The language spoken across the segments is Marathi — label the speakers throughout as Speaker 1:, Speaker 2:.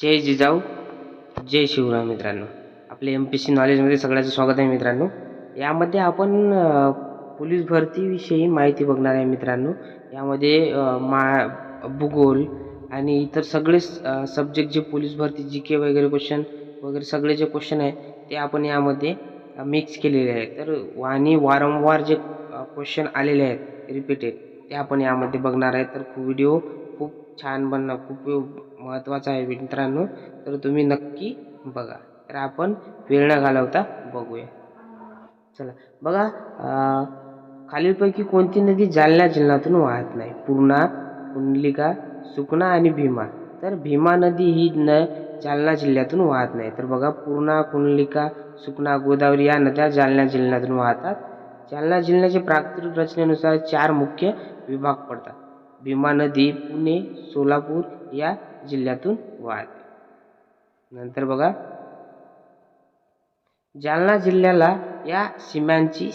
Speaker 1: जय जिजाऊ जय शिवराम मित्रांनो आपले एम पी सी नॉलेजमध्ये सगळ्याचं स्वागत आहे मित्रांनो यामध्ये आपण पोलीस भरतीविषयी माहिती बघणार आहे मित्रांनो यामध्ये मा भूगोल आणि इतर सगळे सब्जेक्ट जे पोलीस भरती जी के वगैरे क्वेश्चन वगैरे सगळे जे क्वेश्चन आहे ते आपण यामध्ये मिक्स केलेले आहे तर आणि वारंवार जे क्वेश्चन आलेले आहेत रिपीटेड ते आपण यामध्ये बघणार आहे तर व्हिडिओ खूप छान बनणं खूप महत्त्वाचं आहे मित्रांनो तर तुम्ही नक्की बघा तर आपण वेळ न घालवता बघूया चला बघा खालीलपैकी कोणती नदी जालना जिल्ह्यातून वाहत नाही पूर्णा कुंडलिका सुकणा आणि भीमा तर भीमा नदी ही न जालना जिल्ह्यातून वाहत नाही तर बघा पूर्णा कुंडलिका सुकणा गोदावरी या नद्या जालना जिल्ह्यातून वाहतात जालना जिल्ह्याच्या प्राकृतिक रचनेनुसार चार मुख्य विभाग पडतात भीमा नदी पुणे सोलापूर या जिल्ह्यातून वाहते नंतर बघा जालना जिल्ह्याला या सीमांची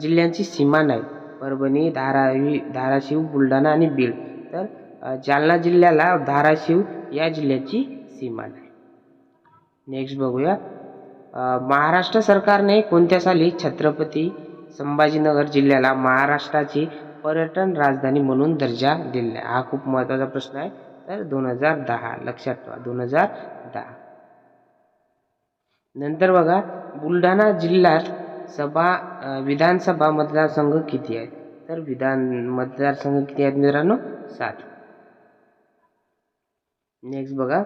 Speaker 1: जिल्ह्यांची सीमा नाही परभणी धारावी धाराशिव बुलढाणा आणि बीड तर जालना जिल्ह्याला धाराशिव या जिल्ह्याची सीमा नाही नेक्स्ट बघूया महाराष्ट्र सरकारने कोणत्या साली छत्रपती संभाजीनगर जिल्ह्याला महाराष्ट्राची पर्यटन राजधानी म्हणून दर्जा दिला आहे हा खूप महत्त्वाचा प्रश्न आहे तर दोन हजार दहा लक्षात ठेवा दोन हजार दहा नंतर बघा बुलढाणा जिल्ह्यात सभा विधानसभा मतदारसंघ किती आहेत तर विधान मतदारसंघ किती आहेत मित्रांनो सात नेक्स्ट बघा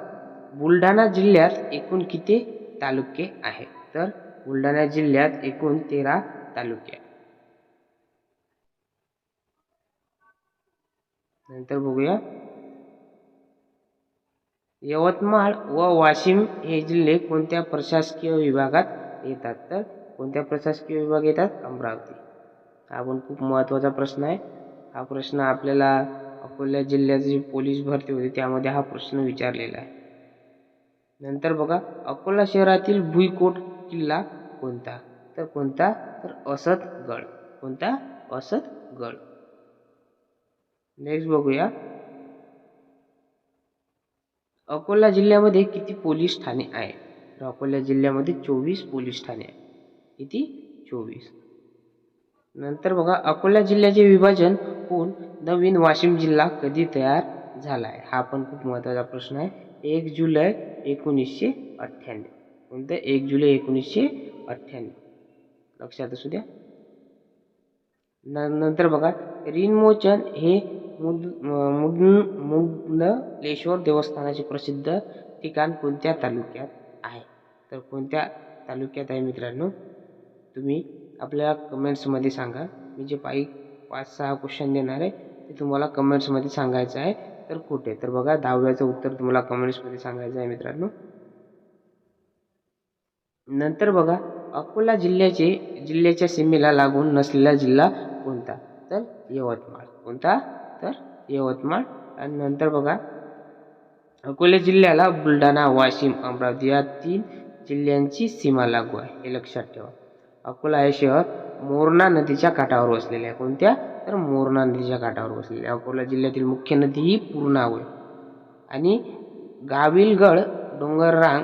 Speaker 1: बुलढाणा जिल्ह्यात एकूण किती तालुके आहेत तर बुलढाणा जिल्ह्यात एकूण तेरा तालुके आहेत नंतर बघूया यवतमाळ व वाशिम हे जिल्हे कोणत्या प्रशासकीय विभागात येतात तर कोणत्या प्रशासकीय विभाग येतात अमरावती हा पण खूप महत्त्वाचा प्रश्न आहे हा प्रश्न आपल्याला अकोला जिल्ह्याची पोलीस भरती होती त्यामध्ये हा प्रश्न विचारलेला आहे नंतर बघा अकोला शहरातील भुईकोट किल्ला कोणता तर कोणता तर असतगड कोणता असतगड नेक्स्ट बघूया अकोला जिल्ह्यामध्ये किती पोलीस ठाणे आहे तर अकोला जिल्ह्यामध्ये चोवीस पोलीस ठाणे आहे किती चोवीस नंतर बघा अकोला जिल्ह्याचे विभाजन होऊन नवीन वाशिम जिल्हा कधी तयार झाला आहे हा पण खूप महत्त्वाचा प्रश्न आहे एक जुलै एकोणीसशे अठ्ठ्याण्णव कोणतं एक जुलै एकोणीसशे अठ्ठ्याण्णव लक्षात असू द्या नंतर बघा ऋणमोचन हे मुद मुद देवस्थानाचे प्रसिद्ध ठिकाण कोणत्या तालुक्यात आहे तर कोणत्या तालुक्यात आहे मित्रांनो तुम्ही आपल्या कमेंट्समध्ये सांगा मी जे पायी पाच सहा क्वेश्चन देणार आहे ते तुम्हाला कमेंट्समध्ये सांगायचं आहे तर कुठे तर बघा दहाव्याचं उत्तर तुम्हाला कमेंट्समध्ये सांगायचं आहे मित्रांनो नंतर बघा अकोला जिल्ह्याचे जिल्ह्याच्या सीमेला लागून नसलेला जिल्हा कोणता तर यवतमाळ कोणता तर यवतमाळ आणि नंतर बघा अकोला जिल्ह्याला बुलढाणा वाशिम अमरावती या तीन जिल्ह्यांची सीमा लागू आहे हे लक्षात ठेवा अकोला हे शहर मोरणा नदीच्या काठावर वसलेले आहे कोणत्या तर मोरणा नदीच्या काठावर वसलेले आहे अकोला जिल्ह्यातील मुख्य नदी ही पूर्णा होय आणि गाविलगड डोंगररांग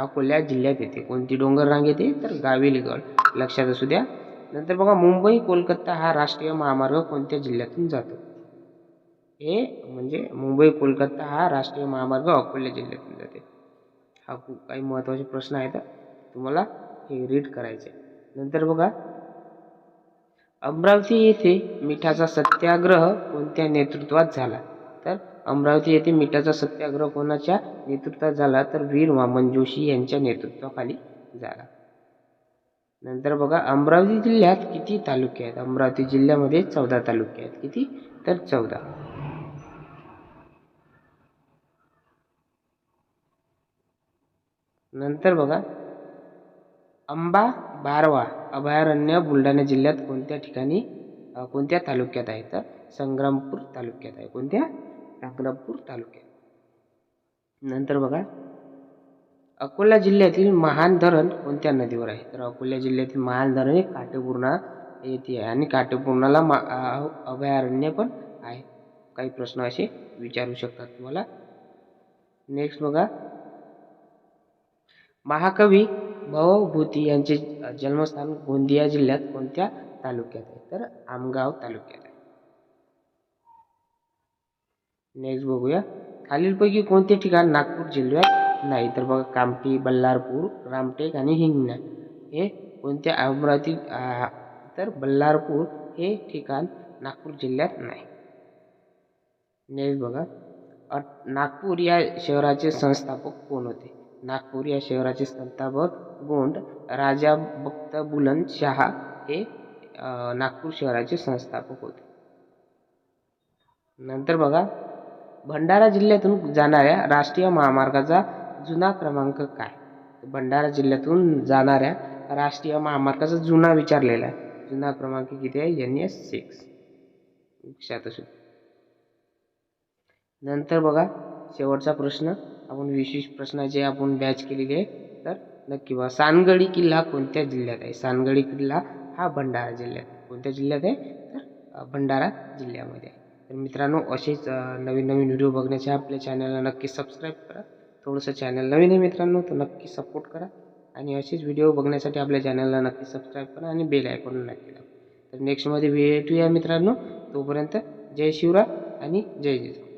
Speaker 1: अकोल्या जिल्ह्यात येते कोणती डोंगररांग येते तर गाविलगड लक्षात असू द्या नंतर बघा मुंबई कोलकाता हा राष्ट्रीय महामार्ग कोणत्या जिल्ह्यातून जातो हे म्हणजे मुंबई कोलकाता हा राष्ट्रीय महामार्ग अकोल्या जिल्ह्यातून जाते हा खूप काही महत्त्वाचे प्रश्न आहेत तुम्हाला हे रीड करायचे नंतर बघा अमरावती येथे मिठाचा सत्याग्रह कोणत्या नेतृत्वात झाला तर अमरावती येथे मिठाचा सत्याग्रह कोणाच्या नेतृत्वात झाला तर वीर वामन जोशी यांच्या नेतृत्वाखाली झाला नंतर बघा अमरावती जिल्ह्यात किती तालुके आहेत अमरावती जिल्ह्यामध्ये चौदा तालुके आहेत किती तर चौदा नंतर बघा अंबा बारवा अभयारण्य बुलढाणा जिल्ह्यात कोणत्या ठिकाणी कोणत्या तालुक्यात आहे तर संग्रामपूर तालुक्यात आहे कोणत्या संग्रामपूर तालुक्यात नंतर बघा अकोला जिल्ह्यातील महान धरण कोणत्या नदीवर आहे तर अकोला जिल्ह्यातील महान धरण हे काटेपूर्णा येथे आहे आणि काटेपूर्णाला अभयारण्य पण आहे काही प्रश्न असे विचारू शकतात तुम्हाला नेक्स्ट बघा महाकवी भवभूती यांचे जन्मस्थान गोंदिया जिल्ह्यात कोणत्या तालुक्यात आहे तर आमगाव तालुक्यात आहे नेक्स्ट बघूया खालीलपैकी कोणते ठिकाण नागपूर जिल्ह्यात नाही तर बघा कामठी बल्लारपूर रामटेक आणि हिंगणा हे कोणत्या अमरावती तर बल्लारपूर हे ठिकाण नागपूर जिल्ह्यात नाही नेक्स्ट बघा नागपूर या शहराचे संस्थापक कोण होते नागपूर या शहराचे संस्थापक गोंड राजा भक्त बुलंद शहा हे नागपूर शहराचे संस्थापक होते नंतर बघा भंडारा जिल्ह्यातून जाणाऱ्या राष्ट्रीय महामार्गाचा जुना क्रमांक काय भंडारा जिल्ह्यातून जाणाऱ्या राष्ट्रीय महामार्गाचा जुना विचारलेला आहे जुना क्रमांक किती आहे एन एस सिक्स नंतर बघा शेवटचा प्रश्न आपण विशेष प्रश्नाचे आपण बॅच केलेली आहे तर नक्की बघा सानगडी किल्ला कोणत्या जिल्ह्यात आहे सानगडी किल्ला हा भंडारा जिल्ह्यात कोणत्या जिल्ह्यात आहे तर भंडारा जिल्ह्यामध्ये आहे तर मित्रांनो असेच नवीन नवीन व्हिडिओ बघण्यासाठी आपल्या चॅनलला नक्की सबस्क्राईब करा थोडंसं चॅनल नवीन आहे मित्रांनो तर नक्की सपोर्ट करा आणि असेच व्हिडिओ बघण्यासाठी आपल्या चॅनलला नक्की सबस्क्राईब करा आणि बेल आयकॉन नक्की तर नेक्स्टमध्ये भेटूया मित्रांनो तोपर्यंत जय शिवराय आणि जय जिजाऊ